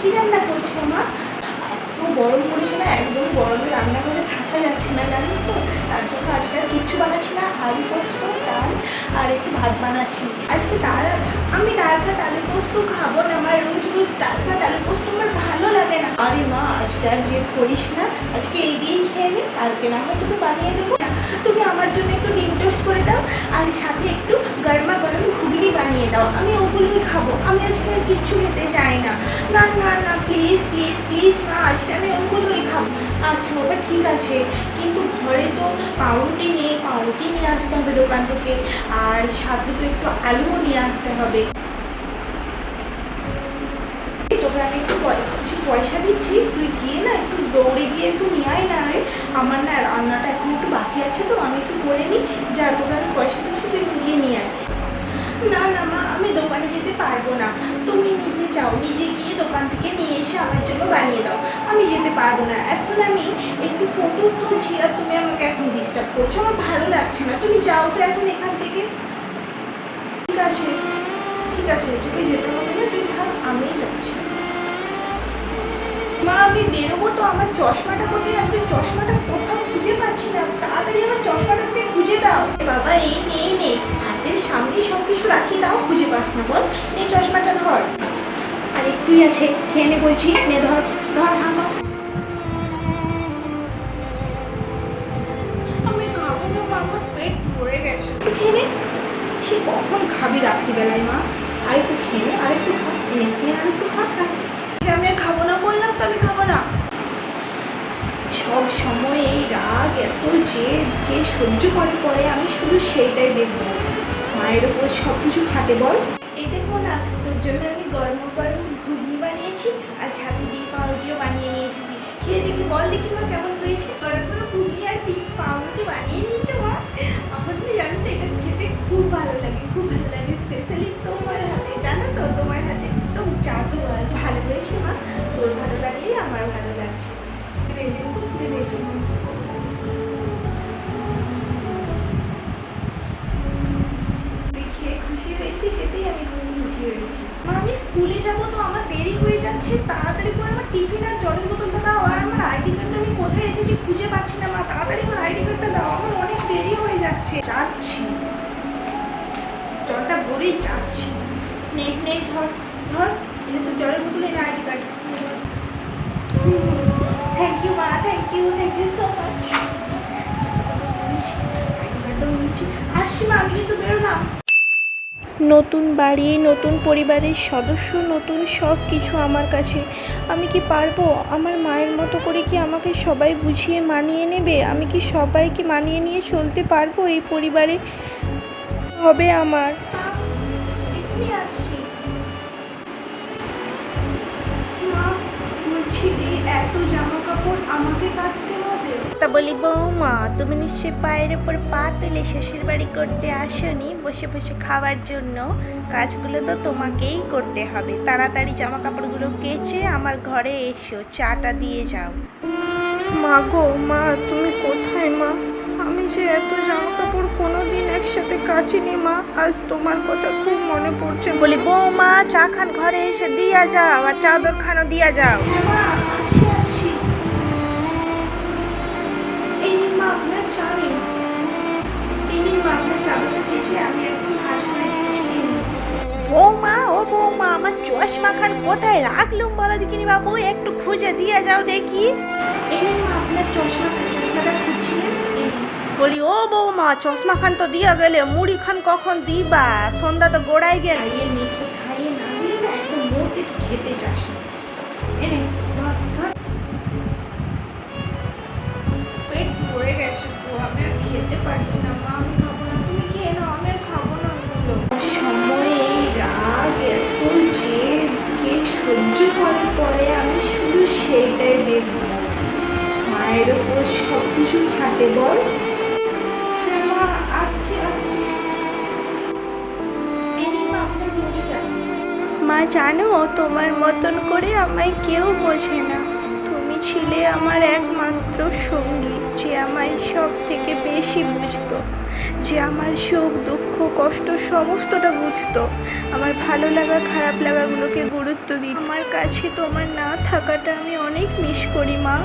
কি রান্না করছ, মা? এত গরম পড়েছে না, একদম গরমে রান্না করে থাকা যাচ্ছে না, জানিস তো? তার জন্য আজকে আর কিচ্ছু বানাচ্ছি না, আলু পোস্ত, ডাল আর একটু ভাত বানাচ্ছি। আজকে ডাল, আমি ডাল ভাত, আলু পোস্ত খাব না, আমার রোজ রোজ ডাল ভাত, আলু পোস্ত আমার ভালো লাগে না। আরে মা, আজকে আর জেদ করিস না, আজকে এই দিয়েই খেয়ে নে, কালকে না হয় তোকে বানিয়ে দেবো। তুমি আমার জন্য একটু ডিম টোস্ট করে দাও, আর সাথে একটু গরমা গরম ঘুগনি বানিয়ে দাও। আমি ওগুলোই খাব? আমি আজকে আর কিচ্ছু খেতে চাই না। না না না প্লিজ প্লিজ প্লিজ মা আজকে আমি ওগুলোই খাব। আচ্ছা বাবা, ঠিক আছে। কিন্তু ঘরে তো পাউরুটি নেই, পাউরুটি নিয়ে আসতে হবে দোকান থেকে। আর সাথে তো একটু আলুও নিয়ে আসতে হবে। তোকে আমি একটু কিছু পয়সা দিচ্ছি। তুই গিয়ে না একটু দৌড়ে গিয়ে একটু নিয়ে না রে। আমার না রান্নাটা এখন একটু বাকি আছে তো, আমি একটু করে নিই। যা, তোকে আমি পয়সা দিচ্ছি, তুই আমি দোকানে যেতে পারব না। তুমি নিজে যাও, নিজে গিয়ে দোকান থেকে নিয়ে এসে আমার জন্য বানিয়ে দাও। আমি যেতে পারব না। এখন আমি একটু ফটোস তুলছি আর তুমি আমাকে এখন ডিস্টার্ব করছ। আমার ভালো লাগছে না। তুমি যাও তো এখন এখান থেকে। ঠিক আছে ঠিক আছে, তোকে যেতে হবে না। তুই থাক, আমিই যাচ্ছি। মা, আমি বেরোবো তো। আমার চশমাটা কোথায়? আছে চশমাটা কোথাও খুঁজে পাচ্ছি না। তাড়াতাড়ি আমার চশমাটা তুই খুঁজে দাও। বাবা, এই নেই পাস বল এই চশমাটা ধর। আর একটুই আছে? খেয়ে নে বলছি নে ধর ধর হামা আমি খাব না মা, আমার পেট ভরে গেছে। একটু খেয়ে নে। সে কখন খাবি রাত্রিবেলায় মা? আর একটু খেয়ে নে আর একটু খা নে নে খা খা। আমি খাব না বললাম তো আমি খাব না। সব সময় এই রাগ এত যে সহ্য করে পরে আমি শুধু সেইটাই দেখব। মায়ের ওপর সব কিছু খাটে বল। এই দেখো না, তোর জন্য আমি গরম গরম ঘুগনি বানিয়েছি আর সাথে ডিম পাউরুটিও বানিয়ে নিয়েছি। খেয়ে দেখি, বল দেখি মা কেমন হয়েছে। গরম গরম ঘুগনি আর ডিম পাউরুটি বানিয়ে নিয়েছো মা। আমার তো জানো তো এটা খেতে খুব ভালো লাগে, খুব ভালো স্কুলে যাব তো আমার দেরি হয়ে যাচ্ছে, তাড়াতাড়ি করে আমার টিফিন আর জলের বোতলটা দাও। আর আমার আইডি কার্ডটা আমি কোথায় রেখেছি খুঁজে পাচ্ছি না, মা। তাড়াতাড়ি করে আইডি কার্ডটা দাও, আমার অনেক দেরি হয়ে যাচ্ছে। যাচ্ছি। জলটা ভরেই যাচ্ছি। নেই নেই, ধর ধর। এটা তো জলের বোতলে না আইডি কার্ড। থ্যাংক ইউ মা thank you thank you so much আসছি মা, আমি কিন্তু বেরোলাম। নতুন বাড়ি, নতুন পরিবারের সদস্য, নতুন সব কিছু আমার কাছে। আমি কি পারব? আমার মায়ের মতো করে কি আমাকে সবাই বুঝিয়ে মানিয়ে নেবে? আমি কি সবাইকে মানিয়ে নিয়ে চলতে পারব এই পরিবারে? হবে আমার। আসছি কাপড় আমাকে কাচতে হবে। তা বলি বৌমা তুমি নিশ্চয়ই পায়ের ওপর পা তুলে শ্বশুর বাড়ি করতে আসনি বসে বসে খাওয়ার জন্য। কাজগুলো তো তোমাকেই করতে হবে। তাড়াতাড়ি জামা কাপড়গুলো কেচে আমার ঘরে এসো চাটা দিয়ে যাও। মা গো মা তুমি কোথায় মা? আমি যে এত জামা কাপড় কোনোদিন একসাথে কাচিনি মা আজ তোমার কথা খুব মনে পড়ছে। বলি বৌমা চা খান ঘরে এসে দিয়া যাও আর চাদর খানো দিয়া যাও। কেচে আমি দিয়েছি নিন। বৌমা ও বৌমা আমার চশমা খান কোথায় রাখলুম বলো দেখিনি বাবু? একটু খুঁজে দিয়ে যাও দেখি। আপনার চশমা চশমাটা খুঁজছিলেন? বলি ও বৌমা চশমা খান তো দিয়া গেলে মুড়ি খান কখন দিবা? সন্ধ্যা তো গোড়াই গেল। খাইয়ে না একদম মোটে খেতে চাস না। এনে ধর ধর। পেট ভরে গেছে আমি আর খেতে পারছি না মা সহ্য করে পরে আমি শুধু সেইটাই দেখব। মায়ের ওপর সব কিছু খাটে বল। মা মা, জানো, তোমার মতন করে আমায় কেউ বোঝে না। তুমি ছিলে আমার একমাত্র সঙ্গী, যে আমায় সব থেকে বেশি বুঝতো। যে আমার সুখ, দুঃখ, কষ্ট সমস্তটা বুঝতো। আমার ভালো লাগা, খারাপ লাগাগুলোকে গুরুত্ব দিত। আমার কাছে তোমার না থাকাটা আমি অনেক মিস করি, মা।